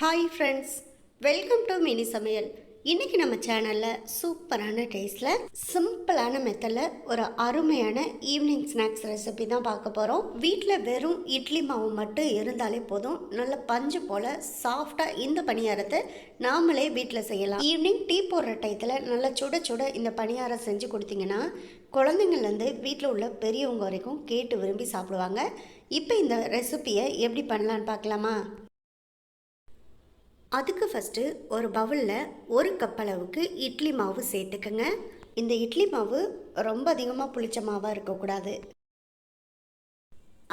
Hi friends welcome to mini சமையல் இன்றைக்கி நம்ம சேனலில் சூப்பரான டேஸ்ட்டில் சிம்பிளான மெத்தடில் ஒரு அருமையான ஈவினிங் ஸ்நாக்ஸ் ரெசிபி தான் பார்க்க போகிறோம் வீட்டில் வெறும் இட்லி மாவு மட்டும் இருந்தாலே போதும். நல்ல பஞ்சு போல் சாஃப்டாக இந்த பணியாரத்தை நாமளே வீட்டில் செய்யலாம். ஈவினிங் டீ போடுற டயத்தில் நல்லா சுட சுட இந்த பணியாரம் செஞ்சு கொடுத்தீங்கன்னா குழந்தைங்கள்லேருந்து வீட்டில் உள்ள பெரியவங்க வரைக்கும் கேட்டு விரும்பி சாப்பிடுவாங்க. இப்போ இந்த ரெசிப்பியை எப்படி பண்ணலான்னு பார்க்கலாமா? அதுக்கு ஃபஸ்ட்டு ஒரு பவுலில் ஒரு கப் அளவுக்கு இட்லி மாவு சேர்த்துக்கங்க. இந்த இட்லி மாவு ரொம்ப அதிகமாக புளிச்ச மாவாக இருக்கக்கூடாது.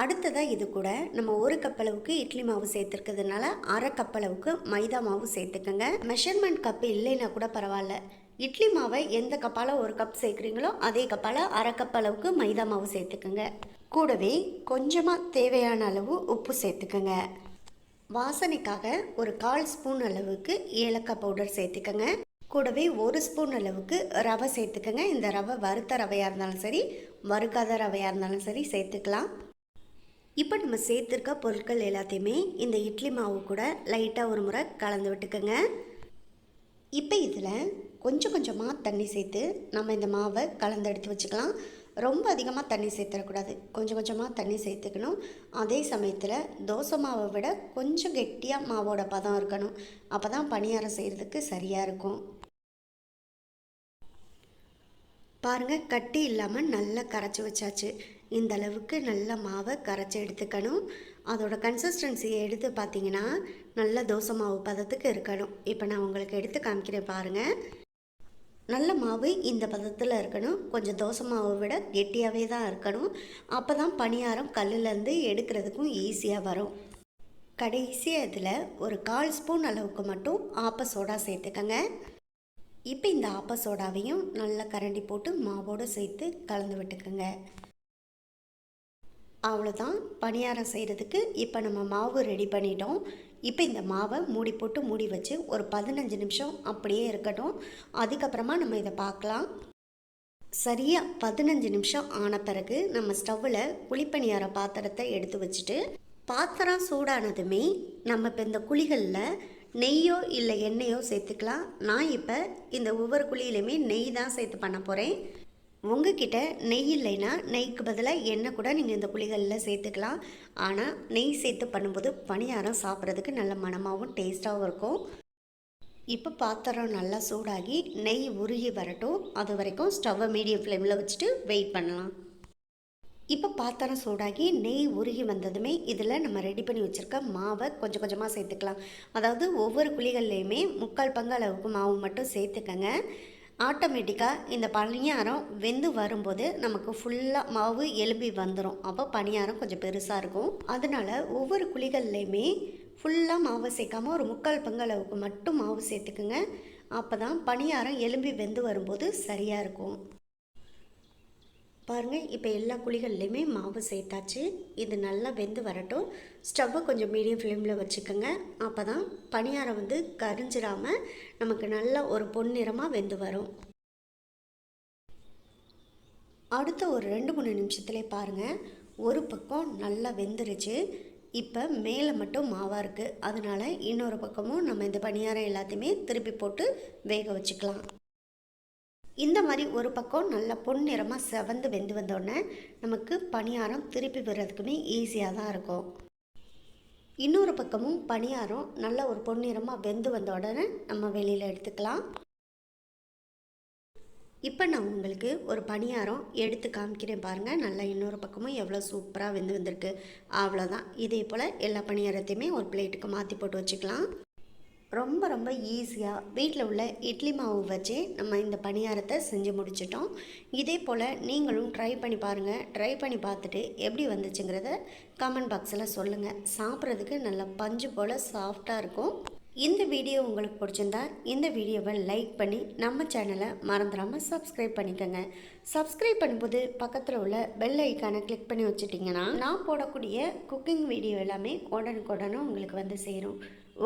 அடுத்ததாக இது கூட நம்ம ஒரு கப் அளவுக்கு இட்லி மாவு சேர்த்துருக்கிறதுனால அரை கப் அளவுக்கு மைதா மாவு சேர்த்துக்கோங்க. மெஷர்மெண்ட் கப்பு இல்லைன்னா கூட பரவாயில்ல. இட்லி மாவை எந்த கப்பால் ஒரு கப் சேர்க்குறீங்களோ அதே கப்பால் அரை கப் அளவுக்கு மைதா மாவு சேர்த்துக்கோங்க. கூடவே கொஞ்சமாக தேவையான அளவு உப்பு சேர்த்துக்கோங்க. வாசனைக்காக ஒரு கால் ஸ்பூன் அளவுக்கு ஏலக்காய் பவுடர் சேர்த்துக்கோங்க. கூடவே ஒரு ஸ்பூன் அளவுக்கு ரவை சேர்த்துக்கோங்க. இந்த ரவை வறுத்த ரவையாக இருந்தாலும் சரி வறுக்காத ரவையாக இருந்தாலும் சரி சேர்த்துக்கலாம். இப்போ நம்ம சேர்த்துருக்க பொருட்கள் எல்லாத்தையுமே இந்த இட்லி மாவு கூட லைட்டாக ஒரு முறை கலந்து விட்டுக்கோங்க. இப்போ இதில் கொஞ்சம் கொஞ்சமாக தண்ணி சேர்த்து நம்ம இந்த மாவை கலந்து எடுத்து வச்சுக்கலாம். ரொம்ப அதிகமாக தண்ணி சேர்த்துடக்கூடாது. கொஞ்சம் கொஞ்சமாக தண்ணி சேர்த்துக்கணும். அதே சமயத்தில் தோசை மாவை விட கொஞ்சம் கெட்டியாக மாவோட பதம் இருக்கணும். அப்போ தான் பணியாரம் செய்கிறதுக்கு சரியாக இருக்கும். பாருங்கள் கட்டி இல்லாமல் நல்லா கரைச்சி வச்சாச்சு. இந்த அளவுக்கு நல்ல மாவை கரைச்சி எடுத்துக்கணும். அதோட கன்சிஸ்டன்சியை எடுத்து பார்த்தீங்கன்னா நல்ல தோசை மாவு பதத்துக்கு இருக்கணும். இப்போ நான் உங்களுக்கு எடுத்து காமிக்கிறேன் பாருங்கள் நல்ல மாவு இந்த பதத்தில் இருக்கணும். கொஞ்சம் தோசை மாவை விட கெட்டியாகவே தான் இருக்கணும். அப்போ தான் பணியாரம் கல்லுலேருந்து எடுக்கிறதுக்கும் ஈஸியாக வரும். கடைசியாக இதில் ஒரு கால் ஸ்பூன் அளவுக்கு மட்டும் ஆப்ப சோடா சேர்த்துக்கங்க. இப்போ இந்த ஆப்ப சோடாவையும் நல்லா கரண்டி போட்டு மாவோடு சேர்த்து கலந்து விட்டுக்கோங்க. அவ்வளோதான் பணியாரம் செய்கிறதுக்கு இப்போ நம்ம மாவு ரெடி பண்ணிட்டோம். இப்போ இந்த மாவை மூடி போட்டு மூடி வச்சு ஒரு பதினஞ்சு நிமிஷம் அப்படியே இருக்கட்டும். அதுக்கப்புறமா நம்ம இதை பார்க்கலாம். சரியாக பதினஞ்சு நிமிஷம் ஆன பிறகு நம்ம ஸ்டவ்வில் குழிப்பணியார பாத்திரத்தை எடுத்து வச்சுட்டு பாத்திரம் சூடானதுமே நம்ம இப்போ இந்த குழிகளில் நெய்யோ இல்லை எண்ணெயோ சேர்த்துக்கலாம். நான் இப்போ இந்த ஒவ்வொரு குழியிலையுமே நெய் தான் சேர்த்து பண்ண போகிறேன் உங்ககிட்ட நெய் இல்லைன்னா நெய்க்கு பதிலாக எண்ணெய் கூட நீங்கள் இந்த குழிகளில் சேர்த்துக்கலாம். ஆனால் நெய் சேர்த்து பண்ணும்போது பணியாரம் சாப்பிட்றதுக்கு நல்ல மனமாகவும் டேஸ்ட்டாகவும் இருக்கும். இப்போ பாத்திரம் நல்லா சூடாகி நெய் உருகி வரட்டும். அது வரைக்கும் ஸ்டவ்வை மீடியம் ஃப்ளேமில் வச்சுட்டு வெயிட் பண்ணலாம். இப்போ பாத்திரம் சூடாகி நெய் உருகி வந்ததுமே இதில் நம்ம ரெடி பண்ணி வச்சுருக்க மாவை கொஞ்சம் கொஞ்சமாக சேர்த்துக்கலாம். அதாவது ஒவ்வொரு குழிகள்லேயுமே முக்கால் பங்கு அளவுக்கு மாவு மட்டும் சேர்த்துக்கங்க. ஆட்டோமேட்டிக்காக இந்த பணியாரம் வெந்து வரும்போது நமக்கு ஃபுல்லாக மாவு எலும்பி வந்துடும் அப்போ பணியாரம் கொஞ்சம் பெருசாக இருக்கும். அதனால் ஒவ்வொரு குழிகள்லையுமே ஃபுல்லாக மாவு சேர்க்காமல் ஒரு முக்கால் பங்களவுக்கு மட்டும் மாவு சேர்த்துக்குங்க. அப்போ தான் பணியாரம் எலும்பி வெந்து வரும்போது சரியாக இருக்கும். பாருங்கள் இப்போ எல்லா குழிகள்லையுமே மாவு சேர்த்தாச்சு. இது நல்லா வெந்து வரட்டும். ஸ்டவ்வை கொஞ்சம் மீடியம் ஃப்ளேமில் வச்சுக்கோங்க. அப்போ தான் பணியாரம் வந்து கரிஞ்சிடாமல் நமக்கு நல்லா ஒரு பொன்னிறமாக வெந்து வரும். அடுத்த ஒரு ரெண்டு மூணு நிமிஷத்துலேயே பாருங்கள் ஒரு பக்கம் நல்லா வெந்துருச்சு. இப்போ மேலே மட்டும் மாவாக இருக்குது அதனால் இன்னொரு பக்கமும் நம்ம இந்த பணியாரம் எல்லாத்தையுமே திருப்பி போட்டு வேக வச்சுக்கலாம். இந்த மாதிரி ஒரு பக்கம் நல்லா பொன்னிறமாக செவந்து வெந்து வந்தோடனே நமக்கு பணியாரம் திருப்பி விடுறதுக்குமே ஈஸியாக தான் இருக்கும். இன்னொரு பக்கமும் பணியாரம் நல்ல ஒரு பொன்னிறமாக வெந்து வந்த உடனே நம்ம வெளியில் எடுத்துக்கலாம். இப்போ நான் உங்களுக்கு ஒரு பணியாரம் எடுத்து காமிக்கிறேன் பாருங்கள் நல்லா இன்னொரு பக்கமும் எவ்வளோ சூப்பராக வெந்து வந்திருக்கு. அவ்வளோதான் இதே போல் எல்லா பணியாரத்தையுமே ஒரு பிளேட்டுக்கு மாற்றி போட்டு வச்சுக்கலாம். ரொம்ப ரொம்ப ஈஸியாக வீட்டில் உள்ள இட்லி மாவு வச்சு நம்ம இந்த பணியாரத்தை செஞ்சு முடிச்சிட்டோம். இதே போல் நீங்களும் ட்ரை பண்ணி பாருங்கள் ட்ரை பண்ணி பார்த்துட்டு எப்படி வந்துச்சுங்கிறத கமெண்ட் பாக்ஸில் சொல்லுங்கள் சாப்பிட்றதுக்கு நல்லா பஞ்சு போல் சாஃப்டாக இருக்கும். இந்த வீடியோ உங்களுக்கு பிடிச்சிருந்தா இந்த வீடியோவை லைக் பண்ணி நம்ம சேனலை மறந்துடாமல் சப்ஸ்கிரைப் பண்ணிக்கோங்க. சப்ஸ்கிரைப் பண்ணும்போது பக்கத்தில் உள்ள பெல் ஐக்கானை கிளிக் பண்ணி வச்சுட்டிங்கன்னா நான் போடக்கூடிய குக்கிங் வீடியோ எல்லாமே உடனுக்குடனே உங்களுக்கு வந்து சேரும்.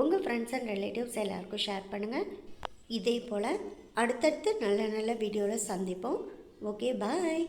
உங்கள் ஃப்ரெண்ட்ஸ் அண்ட் ரிலேட்டிவ்ஸ் எல்லாருக்கும் ஷேர் பண்ணுங்கள் இதே போல் அடுத்தடுத்து நல்ல நல்ல வீடியோவில் சந்திப்போம். Okay bye